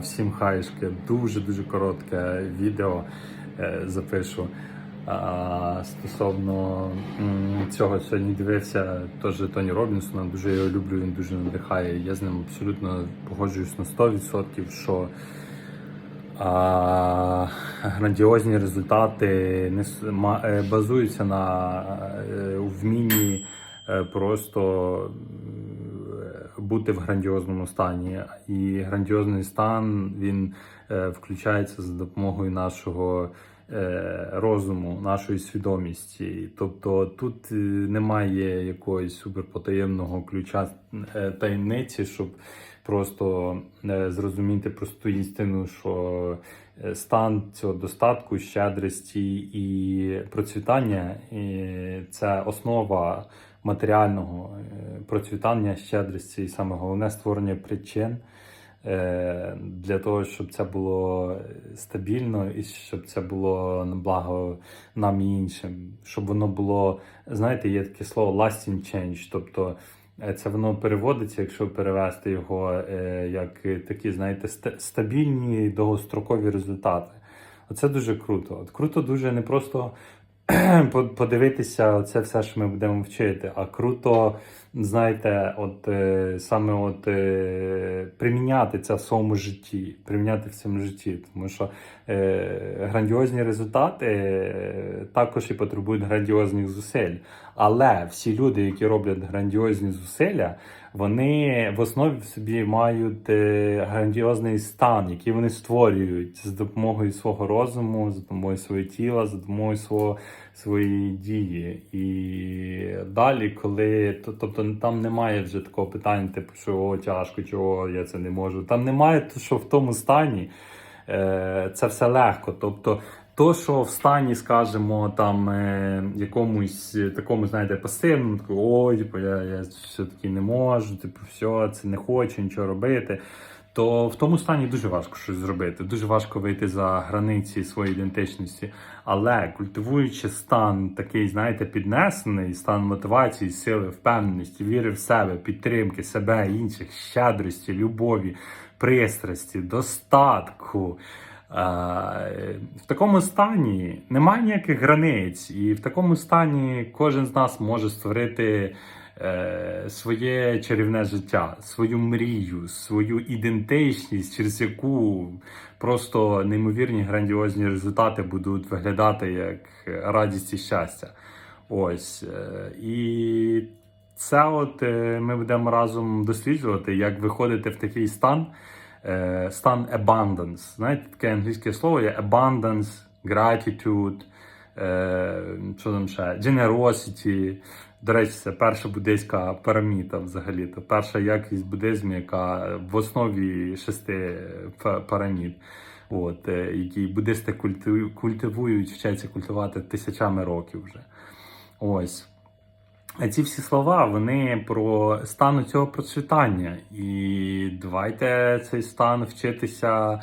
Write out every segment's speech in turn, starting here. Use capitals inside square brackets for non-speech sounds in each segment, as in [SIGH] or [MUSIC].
Всім хаєшки, дуже-дуже коротке відео е, запишу. Стосовно цього сьогодні дивився теж Тоні Робінсона, дуже його люблю, він дуже надихає. Я з ним абсолютно погоджуюсь на 100%, що а, грандіозні результати не е, базуються на е, вмінні просто бути в грандіозному стані. І грандіозний стан він е, включається за допомогою нашого е, розуму, нашої свідомості. Тобто тут е, немає якогось суперпотаємного ключа таємниці, щоб просто зрозуміти просту істину, що стан цього достатку, щедрості і процвітання це основа матеріального е, процвітання, щедрості, і саме головне створення причин е, для того, щоб це було стабільно і щоб це було на благо нам і іншим, щоб воно було, знаєте, є таке слово lasting change, тобто. Е, Це воно переводиться, якщо перевести його як такі, знаєте, ста- стабільні довгострокові результати. Оце дуже круто. От круто дуже не просто [CLEARS THROAT] подивитися це все, що ми будемо вчити, а круто, знаєте, от е, саме от е, приміняти це в своєму житті, приміняти в цьому житті, тому що е, грандіозні результати е, також і потребують грандіозних зусиль. Але всі люди, які роблять грандіозні зусилля, вони в основі в собі мають е, грандіозний стан, який вони створюють з допомогою свого розуму, з допомогою свого тіла, з допомогою свого, своєї дії. І далі, коли тобто там немає вже такого питання, типу, що тяжко, чого я це не можу. Там немає, то, що в тому стані е, це все легко. Тобто, то, що в стані, скажімо, там е, якомусь е, такому, знаєте, пасивному, такому, ой, типу, я, я все-таки не можу, типу, все, це не хочу нічого робити. То в тому стані дуже важко щось зробити, дуже важко вийти за границі своєї ідентичності. Але культивуючи стан такий, знаєте, піднесений, стан мотивації, сили, впевненості, віри в себе, підтримки себе, інших, щедрості, любові, пристрасті, достатку. В такому стані немає ніяких границь, і в такому стані кожен з нас може створити е, своє чарівне життя, свою мрію, свою ідентичність, через яку просто неймовірні грандіозні результати будуть виглядати як радість і щастя. Ось. е, І це от е, ми будемо разом досліджувати, як виходити в такий стан, стан abundance. Знаєте, таке англійське слово є abundance, gratitude, е, що там ще, generosity. До речі, це перша буддийська пираміда взагалі. То перша якість буддизму, яка в основі шести п- пирамід. От, е, які буддисти культивують, вчаться культивувати тисячами років вже. Ось. А ці всі слова вони про стан цього процвітання. І давайте цей стан вчитися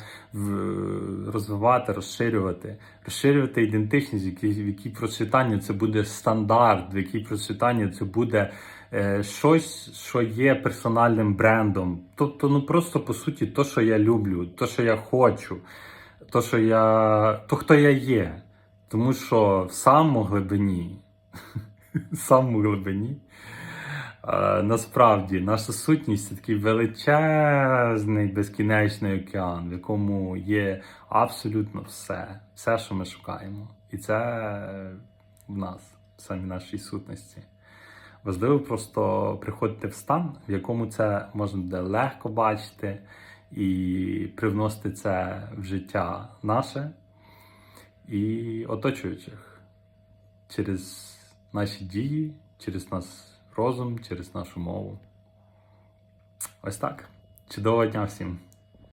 розвивати, розширювати, розширювати ідентичність, в якій, процвітання це буде стандарт, в якій процвітання це буде е, щось, що є персональним брендом. Тобто, ну просто по суті, то, що я люблю, то, що я хочу, то, що я, то, хто я є. Тому що в самому глибині [LAUGHS] в самому глибині. Насправді, наша сутність це такий величезний безкінечний океан, в якому є абсолютно все, все, що ми шукаємо. І це в нас, в самій нашій сутності. Важливо просто приходити в стан, в якому це можна буде легко бачити і привносити це в життя наше і оточуючих через наші дії, через наш розум, через нашу мову. Ось так. Чудового дня всім!